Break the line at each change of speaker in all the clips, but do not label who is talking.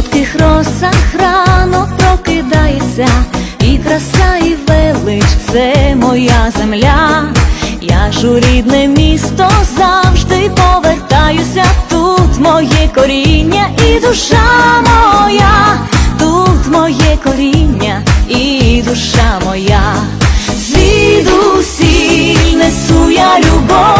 солодких росах рано прокидається, і краса, і велич це моя земля. Я ж у рідне місто завжди повертаюся. Тут моє коріння і душа моя, тут моє коріння і душа моя. Звідусіль несу я любов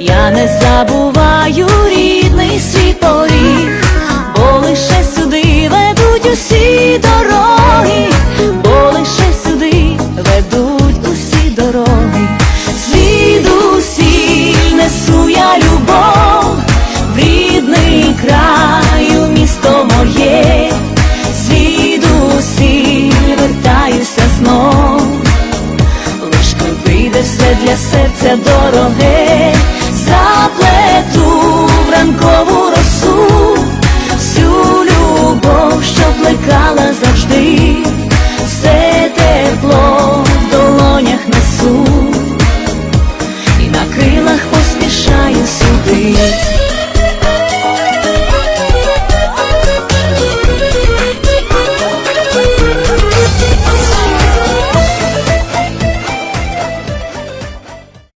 Я не забуваю рідний свій поріг, все для серця дороге.